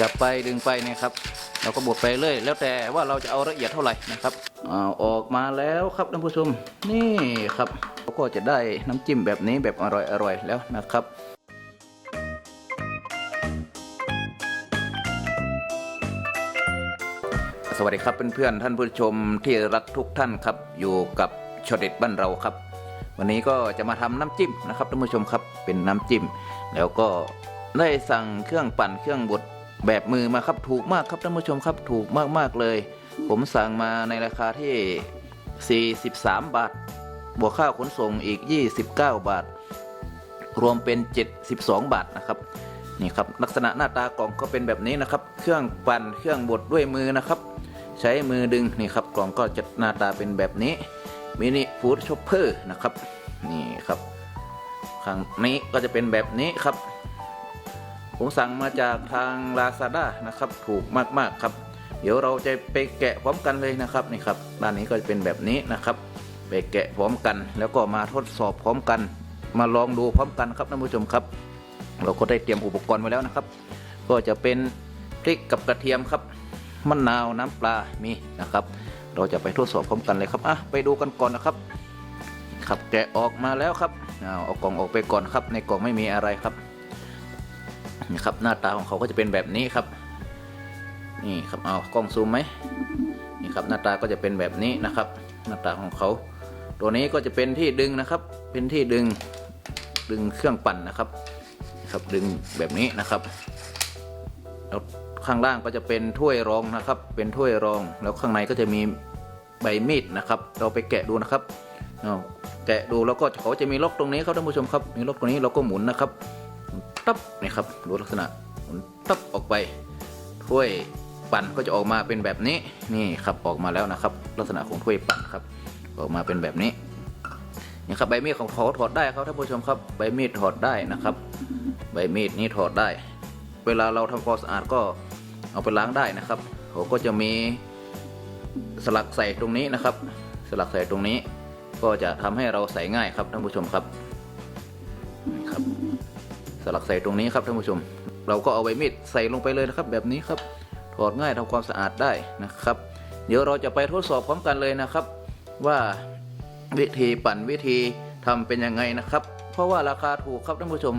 จับไปดึงไปเนี่ยครับ เราก็บดไปเรื่อยแล้วแต่ว่าเราจะเอาละเอียดเท่าไหร่นะครับอาออกมาแล้วครับท่านผู้ชม นี่ครับเราก็จะได้น้ำจิ้มแบบนี้แบบอร่อยๆแล้วนะครับสวัสดีครับเพื่อนๆท่านผู้ชมที่รักทุกท่านครับ อยู่กับชอเด็ดบ้านเราครับ วันนี้ก็จะมาทำน้ำจิ้มนะครับท่านผู้ชมครับเป็นน้ำจิ้ม แล้วก็ได้สั่งเครื่องปั่นเครื่องบด แบบมือมาครับถูกมากครับท่านผู้ชมครับถูกมากๆเลย ผมสั่งมาในราคาที่ 43 บาท บวกค่าขนส่งอีก 29 บาท รวมเป็น 72 บาทนะครับนี่ครับลักษณะหน้าตากล่องก็เป็นแบบนี้นะครับ เครื่องปั่นเครื่องบดด้วยมือนะครับ ใช้มือดึงนี่ครับกล่องก็จะหน้าตาเป็นแบบนี้มินิฟู้ดช็อปเปอร์นะครับนี่ครับข้างนี้ก็จะเป็นแบบนี้ครับ ผมสั่งมาจากทาง Lazada นะครับ ถูกมากๆครับ เดี๋ยวเราจะไปแกะพร้อมกันเลยนะครับนี่ครับด้านนี้ก็จะเป็นแบบนี้นะครับ ไปแกะพร้อมกัน แล้วก็มาทดสอบพร้อมกัน มาลองดูพร้อมกันครับท่านผู้ชมครับ เราก็ได้เตรียมอุปกรณ์ไว้แล้วนะครับ ก็จะเป็นพริกกับกระเทียมครับมะนาวน้ำปลามีนะครับ เราจะไปทดสอบพร้อมกันเลยครับอะไปดูกันก่อนนะครับครับแกะออกมาแล้วครับเอาเอากล่องออกไปก่อนครับ ในกล่องไม่มีอะไรครับ นี่ครับหน้าตาของเขาก็จะเป็นแบบนี้ครับนี่ครับเอากล้องซูมไหมนี่ครับหน้าตาก็จะเป็นแบบนี้นะครับ หน้าตาของเขา ตัวนี้ก็จะเป็นที่ดึงนะครับ เป็นที่ดึงดึงเครื่องปั่นนะครับครับดึงแบบนี้นะครับแล้วข้างล่างก็จะเป็นถ้วยรองนะครับ เป็นถ้วยรองแล้วข้างในก็จะมีใบมีดนะครับ เราไปแกะดูนะครับเอาแกะดูแล้วก็เขาจะมีล็อกตรงนี้ครับท่านผู้ชมครับ มีล็อกตรงนี้เราก็หมุนนะครับ ตับนี่ครับดูลักษณะหมุนตับออกไป ถ้วยปั่นก็จะออกมาเป็นแบบนี้นี่ครับออกมาแล้วนะครับ ลักษณะของถ้วยปั่นครับ ออกมาเป็นแบบนี้นี่ครับใบมีดของเขาถอดได้ครับท่านผู้ชมครับใบมีดถอดได้นะครับ ใบมีดนี้ถอดได้ เวลาเราทำความสะอาดก็เอาไปล้างได้นะครับเขาก็จะมีสลักใส่ตรงนี้นะครับ สลักใส่ตรงนี้ ก็จะทำให้เราใส่ง่ายครับท่านผู้ชมครับนี่ครับ สลักใส่ตรงนี้ครับท่านผู้ชม เราก็เอาใบมีดใส่ลงไปเลยนะครับแบบนี้ครับถอดง่ายทำความสะอาดได้นะครับ เดี๋ยวเราจะไปทดสอบพร้อมกันเลยนะครับ ว่าวิธีปั่นวิธีทำเป็นยังไงนะครับ เพราะว่าราคาถูกครับท่านผู้ชม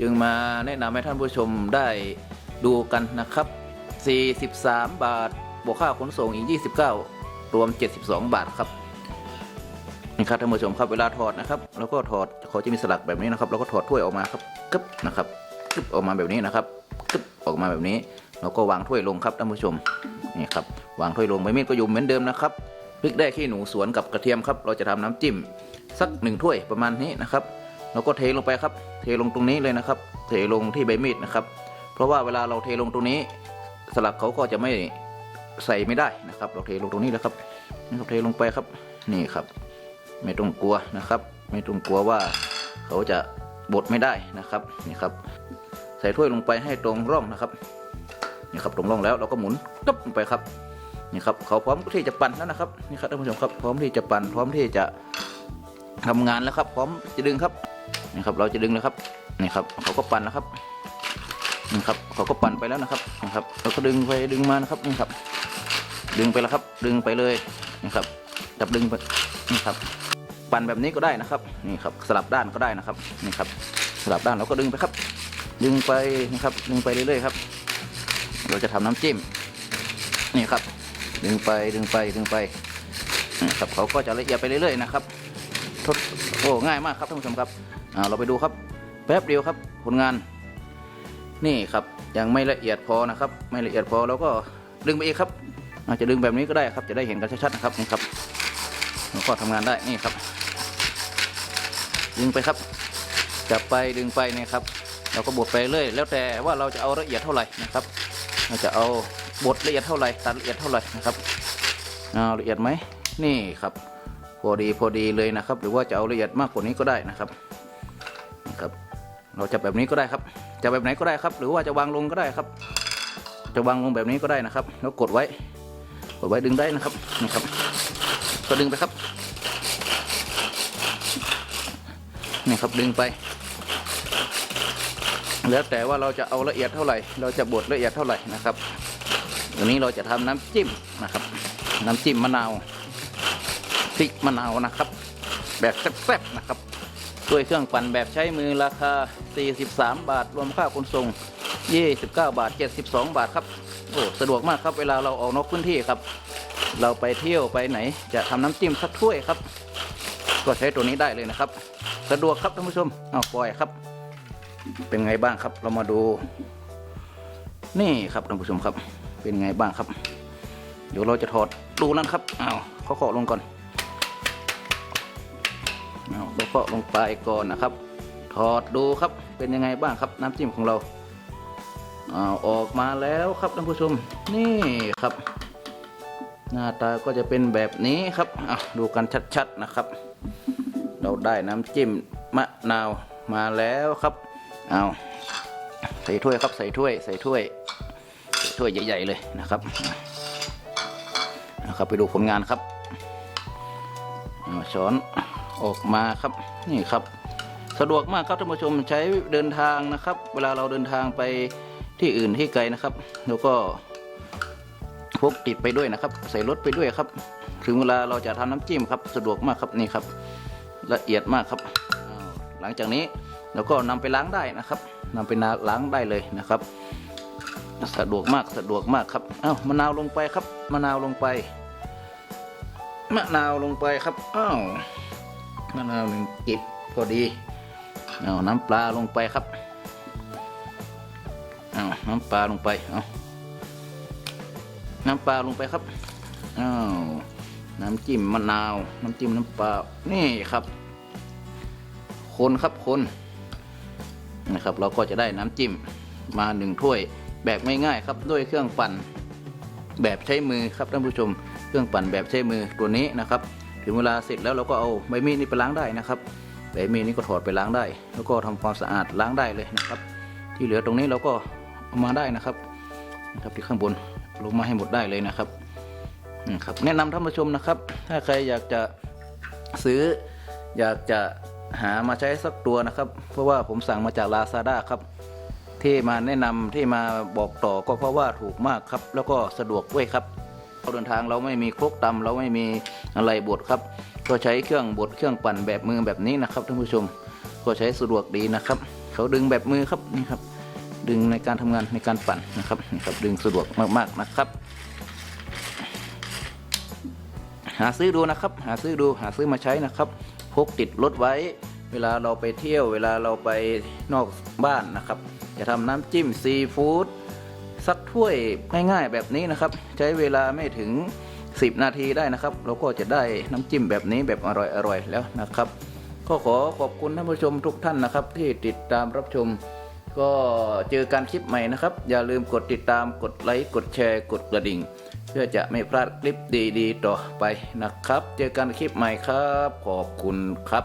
จึงมาแนะนำให้ท่านผู้ชมได้ดูกันนะครับ 43 บาทบวกค่าขนส่งอีก 29 รวม 72 บาทครับ นี่ครับท่านผู้ชมครับเวลาถอดนะครับแล้วก็ถอดเขาจะมีสลักแบบนี้นะครับเราก็ถอดถ้วยออกมาครับกึ๊บนะครับกึ๊บออกมาแบบนี้นะครับกึ๊บออกมาแบบนี้เราก็วางถ้วยลงครับท่านผู้ชมนี่ครับวางถ้วยลงใบมีดก็อยู่เหมือนเดิมนะครับพริกได้ขี้หนูสวนกับกระเทียมครับ เราจะทำน้ำจิ้มสักหนึ่งถ้วยประมาณนี้นะครับเราก็เทลงไปครับ เทลงตรงนี้เลยนะครับ เทลงที่ใบมีดนะครับ เพราะว่าเวลาเราเทลงตรงนี้ สลักเขาก็จะไม่ใส่ไม่ได้นะครับ เราเทลงตรงนี้แล้วครับนี่ครับเทลงไปครับนี่ครับ ไม่ต้องกลัวนะครับ ไม่ต้องกลัวว่าเขาจะบดไม่ได้นะครับนี่ครับ ใส่ถ้วยลงไปให้ตรงร่องนะครับนี่ครับตรงร่องแล้วเราก็หมุนตึ๊บลงไปครับนี่ครับเขาพร้อมที่จะปั่นแล้วนะครับนี่ครับท่านผู้ชมครับ พร้อมที่จะปั่นพร้อมที่จะทำงานแล้วครับ พร้อมจะดึงครับนี่ครับ เราจะดึงแล้วครับนี่ครับ เขาก็ปั่นนะครับนี่ครับ เขาก็ปั่นไปแล้วนะครับนะครับเราก็ดึงไปดึงมานะครับนี่ครับ ดึงไปแล้วครับ ดึงไปเลยนี่ครับจับดึงไป นี่ครับปั่นแบบนี้ก็ได้นะครับนี่ครับสลับด้านก็ได้นะครับนี่ครับสลับด้านเราก็ดึงไปครับ ดึงไปนี่ครับดึงไปเรื่อยๆครับ เราจะทำน้ำจิ้มนี่ครับ ดึงไปดึงไปดึงไปนี่ครับเขาก็จะละเอียดไปเรื่อยๆนะครับทดโอ้ง่ายมากครับท่านผู้ชมครับเราไปดูครับแป๊บเดียวครับผลงานนี่ครับยังไม่ละเอียดพอนะครับ ไม่ละเอียดพอเราก็ดึงไปอีกครับ อาจจะดึงแบบนี้ก็ได้ครับจะได้เห็นกันชัดๆนะครับนี่ครับ เราก็ทำงานได้นี่ครับ ดึงไปครับ จับไปดึงไปเนี่ยครับ เราก็บดไปเรื่อยแล้วแต่ว่าเราจะเอาละเอียดเท่าไหร่นะครับ เราจะเอาบดละเอียดเท่าไหร่ตัดละเอียดเท่าไหร่นะครับเอาละเอียดไหมนี่ครับพอดีพอดีเลยนะครับ หรือว่าจะเอาละเอียดมากกว่านี้ก็ได้นะครับนะครับ เราจะแบบนี้ก็ได้ครับ จะแบบไหนก็ได้ครับ หรือว่าจะวางลงก็ได้ครับ จะวางลงแบบนี้ก็ได้นะครับ แล้วกดไว้ กดไว้ดึงได้นะครับนะครับ ก็ดึงไปครับ นี่ครับดึงไป แล้วแต่ว่าเราจะเอาละเอียดเท่าไหร่ เราจะบดละเอียดเท่าไหร่นะครับวันนี้เราจะทำน้ำจิ้มนะครับ น้ำจิ้มมะนาวพริกมะนาวนะครับ แบบแซ่บๆนะครับด้วยเครื่องปั่นแบบใช้มือราคา 43 บาท รวมค่าขนส่ง 29 บาท 72 บาทครับ โอ้ สะดวกมากครับ เวลาเราออกนอกพื้นที่ครับ เราไปเที่ยวไปไหน จะทำน้ำจิ้มสักถ้วยครับ ก็ใช้ตัวนี้ได้เลยนะครับ สะดวกครับท่านผู้ชมเอาปล่อยครับ เป็นไงบ้างครับ เรามาดู นี่ครับท่านผู้ชมครับ เป็นไงบ้างครับ เดี๋ยวเราจะถอดดูนั่นครับเอาเขาเคาะลงก่อนเอาแล้วก็ลงไปก่อนนะครับ ถอดดูครับเป็นยังไงบ้างครับ น้ำจิ้มของเราเอาออกมาแล้วครับท่านผู้ชม นี่ครับ หน้าตาก็จะเป็นแบบนี้ครับอะดูกันชัดๆนะครับ เราได้น้ำจิ้มมะนาวมาแล้วครับเอาใส่ถ้วยครับใส่ถ้วยใส่ถ้วยใส่ถ้วยใหญ่ ๆ เลยนะครับนะครับไปดูผลงานครับช้อนออกมาครับนี่ครับ สะดวกมากครับท่านผู้ชมใช้เดินทางนะครับ เวลาเราเดินทางไปที่อื่นที่ไกลนะครับ แล้วก็ พกติดไปด้วยนะครับ ใส่รถไปด้วยครับ ถึงเวลาเราจะทำน้ำจิ้มครับสะดวกมากครับนี่ครับ ละเอียดมากครับหลังจากนี้เราก็นำไปล้างได้นะครับนำไปล้างได้เลยนะครับ สะดวกมากสะดวกมากครับอ้าวมะนาวลงไปครับมะนาวลงไปมะนาวลงไปครับอ้าวมะนาวหนึ่งกิบพอดีเอาน้ำปลาลงไปครับเอาน้ำปลาลงไปเอา น้ำปลาลงไปครับเอาวน้ำจิ้มมะนาว น้ำจิ้มน้ำปลานี่ครับ คนครับคนนะครับ เราก็จะได้น้ำจิ้มมาหนึ่งถ้วยแบบง่ายๆครับด้วยเครื่องปั่นแบบใช้มือครับท่านผู้ชม เครื่องปั่นแบบใช้มือตัวนี้นะครับ ถึงเวลาเสร็จแล้วเราก็เอาใบมีดนี่ไปล้างได้นะครับใบมีดนี่ก็ถอดไปล้างได้ แล้วก็ทำความสะอาดล้างได้เลยนะครับ ที่เหลือตรงนี้เราก็เอามาได้นะครับนะครับที่ข้างบน ลงมาให้หมดได้เลยนะครับนะครับ แนะนำท่านผู้ชมนะครับ ถ้าใครอยากจะซื้ออยากจะหามาใช้สักตัวนะครับ เพราะว่าผมสั่งมาจาก Lazada ครับ ที่มาแนะนำที่มาบอกต่อก็เพราะว่าถูกมากครับ แล้วก็สะดวกด้วยครับเราเดินทางเราไม่มีครกตำเราไม่มีอะไรบดครับ ก็ใช้เครื่องบดเครื่องปั่นแบบมือแบบนี้นะครับท่านผู้ชม ก็ใช้สะดวกดีนะครับ เขาดึงแบบมือครับนี่ครับ ดึงในการทำงานในการปั่นนะครับครับดึงสะดวกมากๆนะครับ หาซื้อดูนะครับ หาซื้อดูหาซื้อมาใช้นะครับ พกติดรถไว้ เวลาเราไปเที่ยว เวลาเราไปนอกบ้านนะครับ จะทำน้ำจิ้มซีฟู้ดสักถ้วยง่ายๆแบบนี้นะครับ ใช้เวลาไม่ถึง 10 นาทีได้นะครับ เราก็จะได้น้ำจิ้มแบบนี้แบบอร่อยๆแล้วนะครับก็ขอขอบคุณท่านผู้ชมทุกท่านนะครับ ที่ติดตามรับชม ก็เจอกันคลิปใหม่นะครับ อย่าลืมกดติดตามกดไลค์กดแชร์กดกระดิ่ง เพื่อจะไม่พลาดคลิปดีๆ ต่อไปนะครับ เจอกันคลิปใหม่ครับ ขอบคุณครับ